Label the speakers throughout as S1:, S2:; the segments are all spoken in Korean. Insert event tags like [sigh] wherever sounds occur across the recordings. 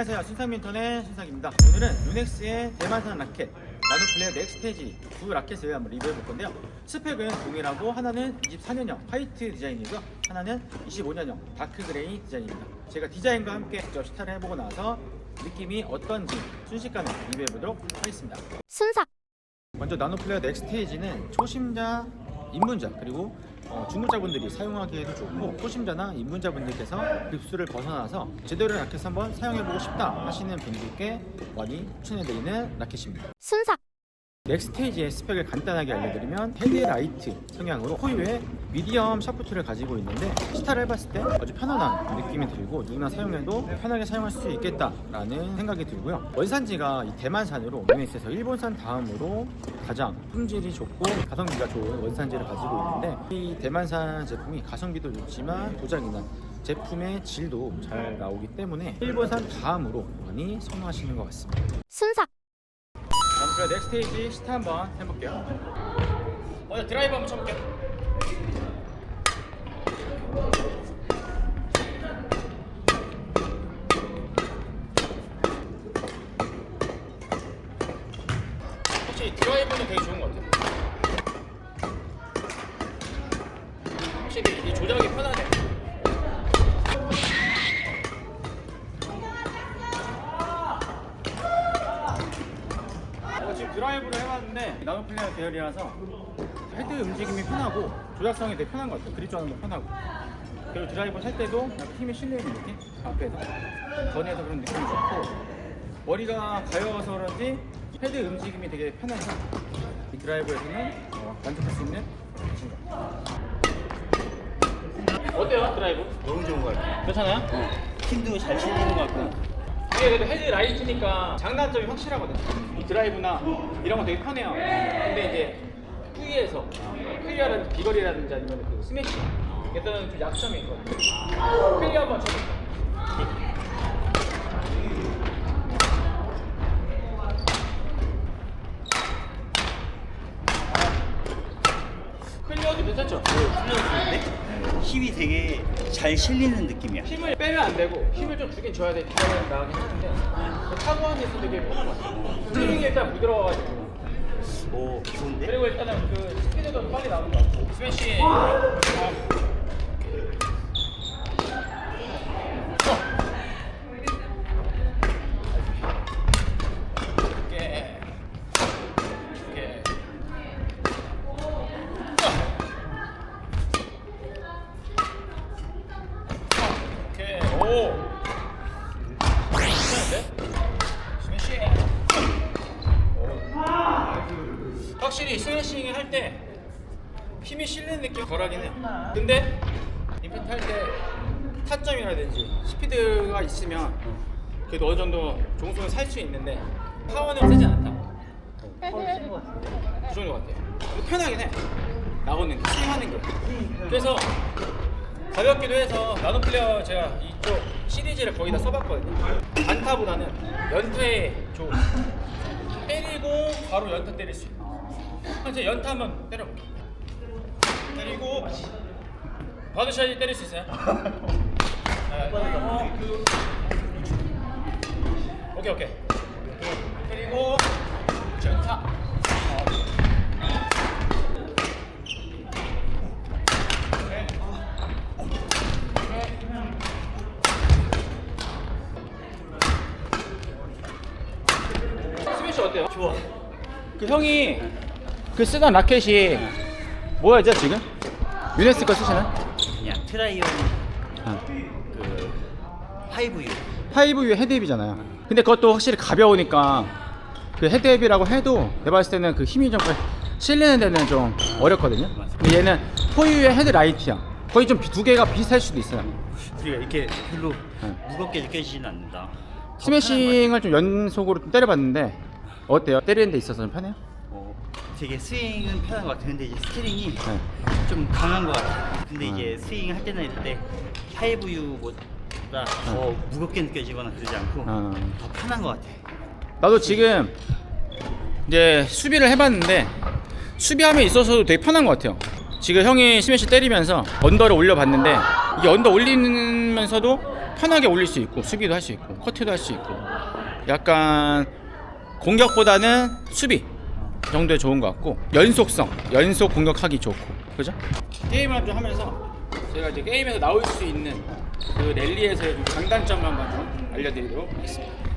S1: 안녕하세요. 순상민턴의 순상입니다. 오늘은 유넥스의 대만산 라켓 나노플레어 넥스테이지 두 라켓을 한번 리뷰해 볼 건데요. 스펙은 동일하고 하나는 24년형 화이트 디자인이고요. 하나는 25년형 다크 그레이 디자인입니다. 제가 디자인과 함께 직접 시타를 해보고 나서 느낌이 어떤지 순식간에 리뷰해 보도록 하겠습니다.
S2: 순삭
S1: 먼저 나노플레어 넥스테이지는 초심자, 입문자 그리고 어, 중급자분들이 사용하기에도 좋고 초심자나 입문자분들께서 급수를 벗어나서 제대로 라켓 한번 사용해보고 싶다 하시는 분들께 많이 추천해드리는 라켓입니다.
S2: 순삭
S1: 넥스테이지의 스펙을 간단하게 알려드리면 헤드라이트 성향으로 호유의 미디엄 샤프트를 가지고 있는데 시타를 해봤을 때 아주 편안한 느낌이 들고 누구나 사용해도 편하게 사용할 수 있겠다라는 생각이 들고요. 원산지가 이 대만산으로 유네스에서 일본산 다음으로 가장 품질이 좋고 가성비가 좋은 원산지를 가지고 있는데 이 대만산 제품이 가성비도 좋지만 도자기나 제품의 질도 잘 나오기 때문에 일본산 다음으로 많이 선호하시는 것 같습니다.
S2: 순삭
S1: 그럼 그 넥스테이지 시타 한번 해볼게요. 먼저 드라이브 한번 쳐볼게요. 확실히 드라이브는 되게 좋은 것 같아요. 확실히 이 조작이 편하네. 계열이라서 헤드 움직임이 편하고 조작성이 되게 편한 것 같아요. 그립 조작도 편하고 그리고 드라이브 할 때도 약간 힘이 실리는 느낌? 앞에서 전에서 그런 느낌이 좋고 머리가 가벼워서 그런지 헤드 움직임이 되게 편해서 이 드라이브에서는 어, 만족할 수 있는 것입니다. 어때요 드라이브?
S3: 너무 좋은 것 같아.
S1: 괜찮아요?
S3: 힘도 잘 실리는 것 같고.
S1: 이게 그래도 헤드 라이트니까 장단점이 확실하거든요. 이 드라이브나 이런 거 되게 편해요. 근데 이제 후위에서 클리어라든지 비거리라든지 아니면 그 스매시 일단은 좀 약점이 있거든요. 클리어 한번 쳐볼게요. 클리어도 괜찮죠?
S3: 네? 힘이 되게 잘 실리는 느낌이야.
S1: 힘을 빼면 안 되고 힘을 좀 주긴 줘야 돼. 디자인 나가긴 하는데 타고 안에서 되게 편한 것 같아요. 스윙이 일단 부드러워가지고
S3: 오, 좋은데?
S1: 그리고 일단은 그 스피드도 빨리 나오는 것 같고 스매시 이렇게 이렇게 이렇게 오 괜찮은데? 스매시 확실히 스매싱을 할 때 힘이 실리는 느낌 덜하긴 해. 근데 임팩트 할 때 타점이라든지 스피드가 있으면 그래도 어느 정도 종속을 살수 있는데 파워는 세지 않다. 그 정도 같아. 근데 편하긴 해. 나오는 게, 스윙하는 게. 그래서 가볍기도 해서 나노 플레어 제가 이쪽 시리즈를 거의 다 써봤거든요. 안타보다는 연타에 좋은. 때리고 바로 연타 때릴 수 있는. 현재 연타 한번 때려볼게요. 때리고 바드샷이 때릴 수 있어요? 네, [laughs] 그리고 오케이 오케이. 그리고 연타. 네. 스매시 어때요?
S3: 좋아.
S1: 그 형이 그 쓰던 라켓이 뭐였죠 지금? 유네스 거 쓰시나요?
S3: 그냥 트라이온
S1: 어.
S3: 그 파이브 유.
S1: 파이브 유 헤드앱이잖아요. 근데 그것도 확실히 가벼우니까 그 헤드앱이라고 해도 내가 봤을 때는 그 힘이 좀 실리는 데는 좀 어렵거든요. 근데 얘는 포유의 헤드라이트야. 거의 좀 두 개가 비슷할 수도 있어요.
S3: 그리고 이렇게 별로
S1: 네.
S3: 무겁게 느껴지지는 않는다.
S1: 스매싱을 좀 연속으로 좀 때려봤는데 어때요? 때리는 데 있어서 좀 편해요?
S3: 어, 되게 스윙은 편한 것 같아. 근데 이제 스티링이
S1: 네.
S3: 좀 강한 것 같아. 근데
S1: 음.
S3: 이제 스윙 할 때나 이럴 때 파이브 유 보다 더 무겁게 느껴지거나 그러지 않고
S1: 어.
S3: 더 편한 것 같아.
S1: 나도 지금 이제 수비를 해봤는데 수비함에 있어서도 되게 편한 것 같아요. 지금 형이 스매시 때리면서 언더를 올려봤는데 이게 언더 올리면서도 편하게 올릴 수 있고 수비도 할 수 있고 커트도 할 수 있고 약간 공격보다는 수비 정도에 좋은 것 같고 연속성 연속 공격하기 좋고 그죠? 게임을 좀 하면서 제가 이제 게임에서 나올 수 있는 그 랠리에서의 좀 장단점을 한번 좀 알려드리도록 하겠습니다.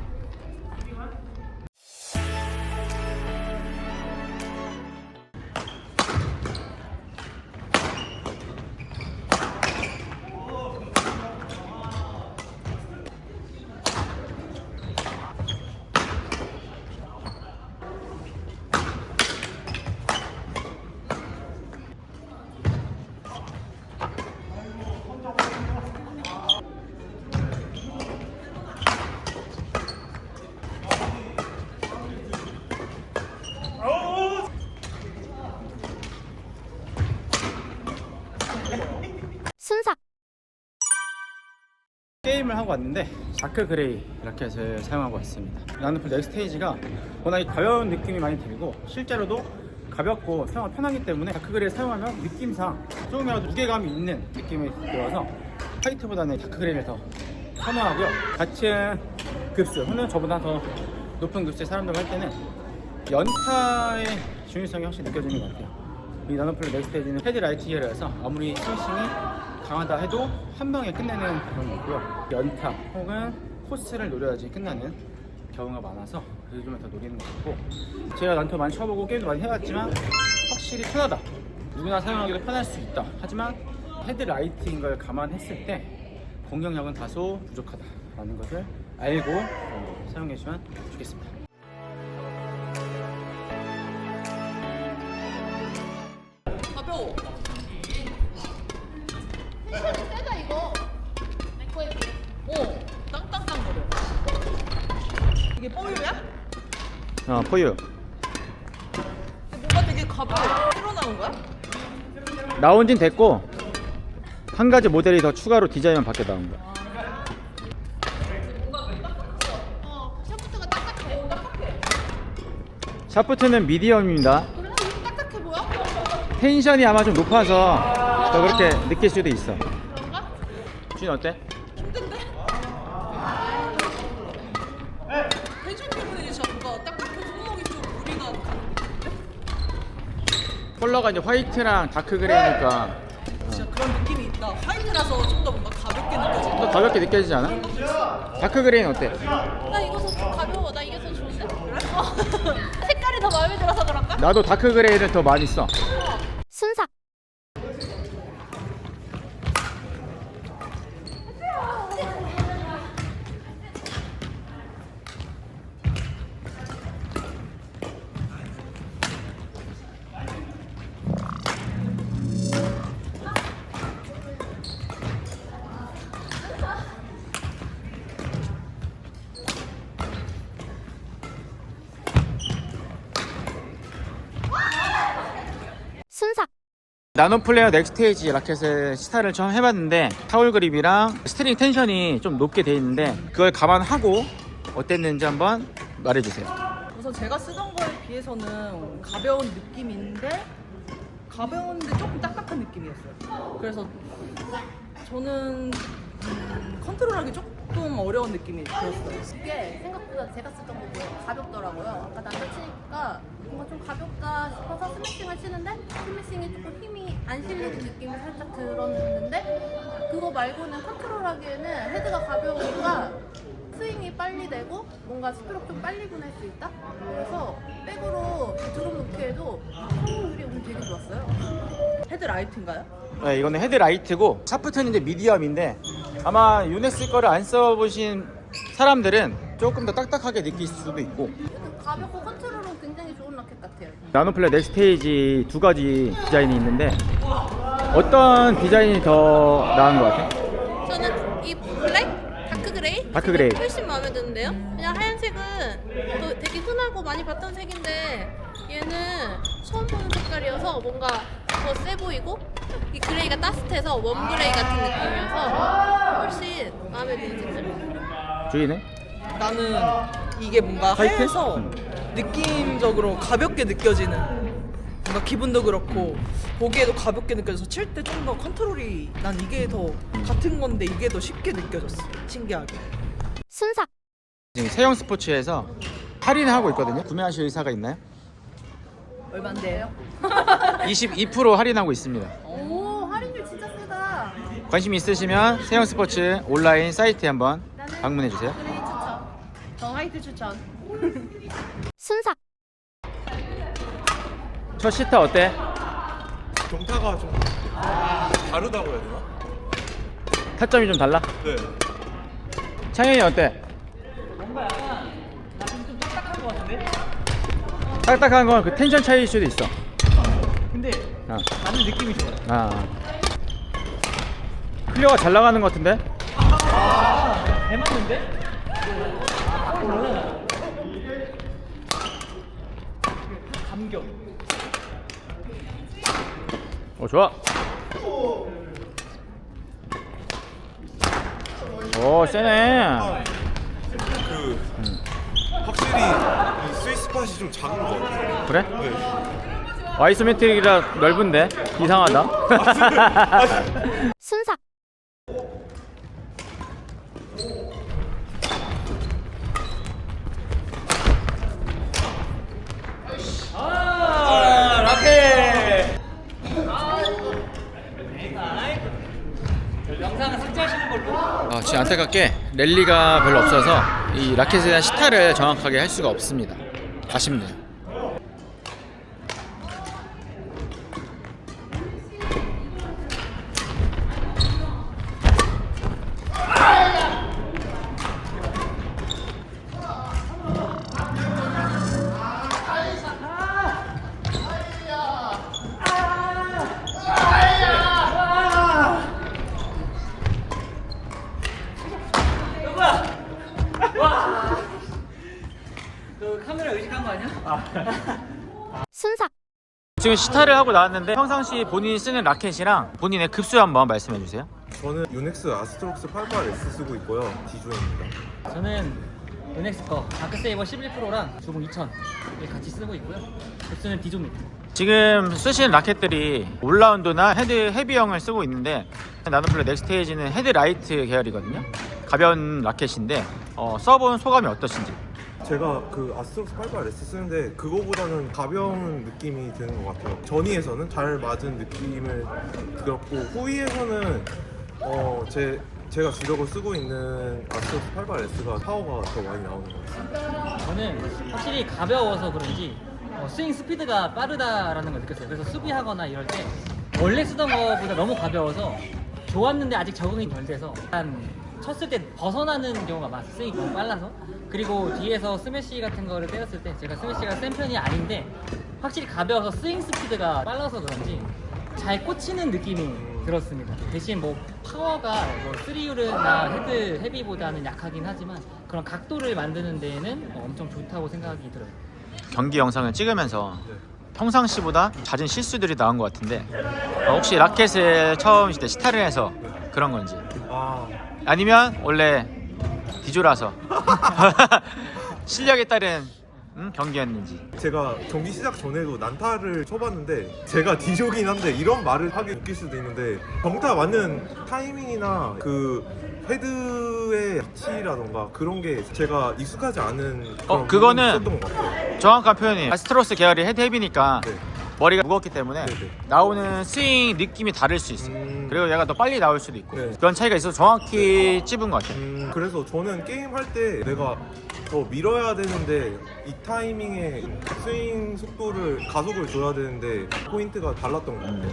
S1: 게임을 하고 왔는데 자크 그레이 라켓을 사용하고 있습니다. 나는풀 넥스테이지가 워낙 가벼운 느낌이 많이 들고 실제로도 가볍고 사용하기 편하기 때문에 자크 그레이를 사용하면 느낌상 조금이라도 무게감이 있는 느낌이 들어서 화이트보다는 자크 그레이를 더 선호하고요. 같은 급수 혹은 저보다 더 높은 급수의 사람들 할 때는 연타의 중요성이 확실히 느껴지는 것 같아요. 이 나노플레 넥스테이지는 헤드라이트 기어라서 아무리 스매싱이 강하다 해도 한 방에 끝내는 그런 게 있고요. 연타 혹은 코스를 노려야지 끝나는 경우가 많아서 그 점을 더 노리는 것 같고 제가 난토 많이 쳐보고 게임도 많이 해봤지만 확실히 편하다. 누구나 사용하기도 편할 수 있다. 하지만 헤드라이트인 걸 감안했을 때 공격력은 다소 부족하다라는 것을 알고 어, 사용해 주시면 좋겠습니다.
S4: 가벼워. 어,
S1: 포유.
S4: 뭔가 되게 가벼워. 새로 나온 거야?
S1: 나온 진 됐고 한 가지 모델이 더 추가로 디자인만 바뀌어 나온 거야.
S4: 어, 샤프트가 딱딱해. 딱딱해.
S1: 샤프트는 미디엄입니다.
S4: 그래서 딱딱해 보여?
S1: 텐션이 아마 좀 높아서 더 그렇게 느낄 수도 있어.
S4: 그런가?
S1: 준 어때?
S4: 힘든데? 텐션 때문에
S1: 컬러가 이제 화이트랑 다크 그레이니까
S4: 진짜 그런 느낌이 있다. 화이트라서 좀 더 뭔가 가볍게 느껴진다.
S1: 더 가볍게 느껴지지 않아? 다크 그레이는 어때?
S4: 나 이거 더 가벼워. 나 이게 더 좋은데? 그래? [laughs] 색깔이 더 마음에 들어서 그런가?
S1: 나도 다크 그레이를 더 많이 써.
S2: 순삭
S1: 나노 플레이어 넥스테이지 라켓을 스타를 처음 해봤는데 타올 그립이랑 스트링 텐션이 좀 높게 돼 있는데 그걸 감안하고 어땠는지 한번 말해주세요.
S5: 우선 제가 쓰던 거에 비해서는 가벼운 느낌인데 가벼운데 조금 딱딱한 느낌이었어요. 그래서 저는 음, 컨트롤하기 조금 어려운 느낌이 들었어요.
S6: 이게 생각보다 제가 쓰던 거보다 가볍더라고요. 아까 남자 치니까 뭔가 좀 가볍다 싶어서 스매싱을 치는데 스매싱이 조금 힘이 안 실리는 느낌이 살짝 들었는데 그거 말고는 컨트롤하기에는 헤드가 가벼우니까 스윙이 빨리 되고 뭔가 스트로크 좀 빨리 보낼 수 있다? 그래서 백으로 드롭 놓기에도 성능률이 오늘 되게 좋았어요.
S5: 헤드 라이트인가요?
S1: 네, 이거는 헤드라이트고 샤프트는 이제 미디엄인데 아마 유네스 거를 안 써보신 사람들은 조금 더 딱딱하게 느낄 수도 있고
S6: 가볍고 컨트롤은 굉장히 좋은 라켓 같아요.
S1: 나노플레 넥스테이지 두 가지 디자인이 있는데 어떤 디자인이 더 나은 것 같아?
S7: 저는 이 블랙 다크 그레이
S1: 다크 그레이.
S7: 훨씬 마음에 드는데요. 그냥 하얀색은 또 되게 흔하고 많이 봤던 색인데 얘는 처음 보는 색깔이어서 뭔가 더 세 보이고 이 그레이가 따뜻해서 웜 그레이 같은 느낌이어서 훨씬 마음에 드는 색들.
S1: 주인은?
S5: 나는 이게 뭔가
S1: 화이트?
S5: 하얘서
S1: 음.
S5: 느낌적으로 가볍게 느껴지는 뭔가 기분도 그렇고 보기에도 가볍게 느껴져서 칠 때 좀 더 컨트롤이 난 이게 더 같은 건데 이게 더 쉽게 느껴졌어. 신기하게.
S2: 순삭
S1: 지금 세영 스포츠에서 할인하고 있거든요. 구매하실 의사가 있나요?
S5: 얼마인데요?
S1: 22% 할인하고 있습니다.
S6: 오 할인율 진짜 세다.
S1: 관심 있으시면 세영 스포츠 온라인 사이트에 한번 방문해 주세요.
S6: 그레이 추천. 더 화이트 추천.
S2: 순삭
S1: 첫 시타 어때?
S8: 경타가 좀 다르다고 해야 되나?
S1: 타점이 좀 달라?
S8: 네.
S1: 창현이 어때? 딱딱한 건 그 텐션 차이일 수도 있어.
S3: 근데
S1: 어.
S3: 맞는 느낌이 좋아요.
S1: 아. 클리어가 잘 나가는 것 같은데?
S3: 잘 맞는데? 감격.
S1: 어 좋아. 오 세네.
S8: 그 확실히 이 스위스 팟이 좀 작은 것 같아요.
S1: 그래?
S8: 네.
S1: 아이소메트릭이라 넓은데 이상하다. [laughs]
S2: 순삭
S3: 아.
S1: 아, 지금 안타깝게 랠리가 별로 없어서 이 라켓에 대한 시타를 정확하게 할 수가 없습니다. 아쉽네요. 지금 시타를 하고 나왔는데 평상시 본인이 쓰는 라켓이랑 본인의 급수 한번 말씀해 주세요.
S8: 저는 유넥스 아스트록스 88S 쓰고 있고요. 디조입니다.
S9: 저는 은엑스 거 다크세이버 11%랑 주봉 2000 같이 쓰고 있고요. 급수는 디조입니다.
S1: 지금 쓰시는 라켓들이 올라운드나 헤드 헤비형을 쓰고 있는데 나노플레 넥스테이지는 헤드라이트 계열이거든요. 가벼운 라켓인데 어, 써본 소감이 어떠신지?
S8: 제가 그 아스트록스 88S 쓰는데 그거보다는 가벼운 느낌이 드는 것 같아요. 전위에서는 잘 맞은 느낌을 들었고 후위에서는 어, 제 제가 주력을 쓰고 있는 아스트록스 88S가 파워가 더 많이 나오는 것 같아요.
S9: 저는 확실히 가벼워서 그런지 어, 스윙 스피드가 빠르다라는 걸 느꼈어요. 그래서 수비하거나 이럴 때 원래 쓰던 거보다 너무 가벼워서 좋았는데 아직 적응이 덜 돼서 약간 쳤을 때 벗어나는 경우가. 스윙이 너무 빨라서. 그리고 뒤에서 스매시 같은 거를 때렸을 때 제가 스매시가 센 편이 아닌데 확실히 가벼워서 스윙 스피드가 빨라서 그런지 잘 꽂히는 느낌이 들었습니다. 대신 뭐 파워가 뭐 3유르나 헤드 헤비보다는 약하긴 하지만 그런 각도를 만드는 데에는 어, 엄청 좋다고 생각이 들어요.
S1: 경기 영상을 찍으면서 평상시보다 잦은 실수들이 나온 것 같은데 어, 혹시 라켓을 처음 시타를 해서 그런 건지
S8: 아
S1: 아니면 원래 디조라서 [laughs] 실력에 따른 음, 경기였는지
S8: 제가 경기 시작 전에도 난타를 쳐봤는데 제가 디조긴 한데 이런 말을 하게 느낄 수도 있는데 병타 맞는 타이밍이나 그 헤드의 위치라던가 그런 게 제가 익숙하지 않은
S1: 어,
S8: 그런
S1: 그거는-
S8: 부분이 있었던 것 같아요.
S1: 정확한 표현이 아스트로스 계열이 헤드 헤비니까
S8: 네.
S1: 머리가 무겁기 때문에
S8: 네네.
S1: 나오는 스윙 느낌이 다를 수 있어 요
S8: 음.
S1: 그리고 얘가 더 빨리 나올 수도 있고
S8: 네.
S1: 그런 차이가 있어서 정확히 찝은 것 같아요
S8: 음, 그래서 저는 게임 할 때 내가 더 밀어야 되는데 이 타이밍에 스윙 속도를 가속을 줘야 되는데 포인트가 달랐던 것 같아요.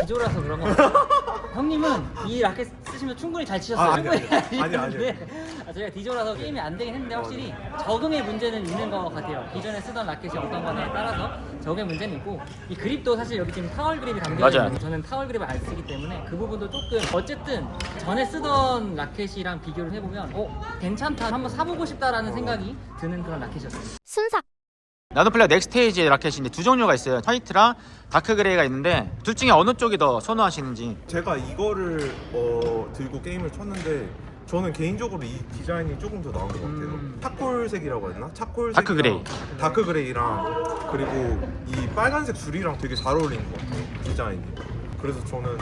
S9: 기조라서 그런 거 같아요. [laughs] 형님은 이 라켓 쓰시면 충분히 잘 치셨어요.
S8: 아, 아니, 아니,
S9: 충분히
S8: 아니, 아니,
S9: 치셨는데 아, 저희가 디조라서 게임이 안 되긴 했는데 확실히 적응의 문제는 있는 것 같아요. 기존에 쓰던 라켓이 어떤 거냐에 따라서 적응의 문제는 있고 이 그립도 사실 여기 지금 타월 그립이 담겨
S1: 맞아요.
S9: 있는데 저는 타월 그립을 안 쓰기 때문에 그 부분도 조금 어쨌든 전에 쓰던 라켓이랑 비교를 해보면 어 괜찮다 한번 사보고 싶다라는 생각이 드는 그런 라켓이었어요.
S2: 순삭
S1: 나노플레어 넥스테이지 라켓인데 두 종류가 있어요 화이트랑 다크 그레이가 있는데 둘 중에 어느 쪽이 더 선호하시는지
S8: 제가 이거를 어, 들고 게임을 쳤는데 저는 개인적으로 이 디자인이 조금 더 나은 것 같아요.
S1: 음.
S8: 차콜색이라고 했나? 차콜색
S1: 다크 그레이.
S8: 다크 그레이랑 그리고 이 빨간색 줄이랑 되게 잘 어울리는 것 같아요 디자인이 그래서 저는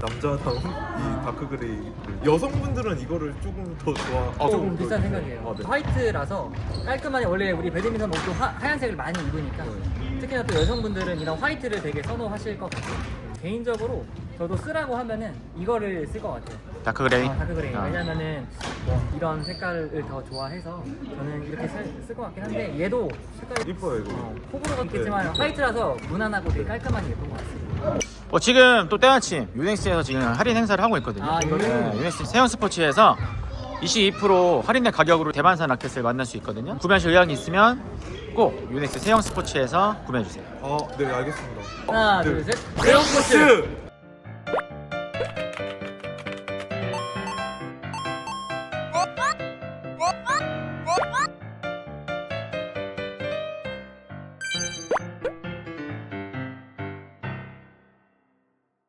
S8: 남자다운 이 다크 그레이 여성분들은 이거를 조금 더 좋아
S9: 어,
S8: 조금
S9: 좀
S8: 더-
S9: 비싼 생각이에요.
S8: 아, 네.
S9: 화이트라서 깔끔하게 원래 우리 배드민턴 옷도 하, 하얀색을 많이 입으니까
S8: 네.
S9: 특히나 또 여성분들은 이런 화이트를 되게 선호하실 것 같아요. 개인적으로 저도 쓰라고 하면은 이거를 쓸 것 같아요.
S1: 다크 그레이.
S9: 어, 다크 그레이.
S1: 아.
S9: 왜냐면은 뭐 이런 색깔을 더 좋아해서 저는 이렇게 쓸 것 같긴 한데 얘도 색깔이
S8: 이뻐요 이거
S9: 어, 호불호가 있겠지만 화이트라서 무난하고 되게 깔끔하게 예쁜 것 같습니다.
S1: 어, 지금 또 때마침 유넥스에서 지금 할인 행사를 하고 있거든요.
S9: 아?
S1: 네, 유넥스 세형 스포츠에서 22% 할인된 가격으로 대만산 라켓을 만날 수 있거든요. 구매하실 의향이 있으면 꼭 유넥스 세형 스포츠에서 구매해 주세요.
S8: 아 네 알겠습니다
S9: 하나,
S8: 네.
S9: 둘, 셋.
S8: 스포츠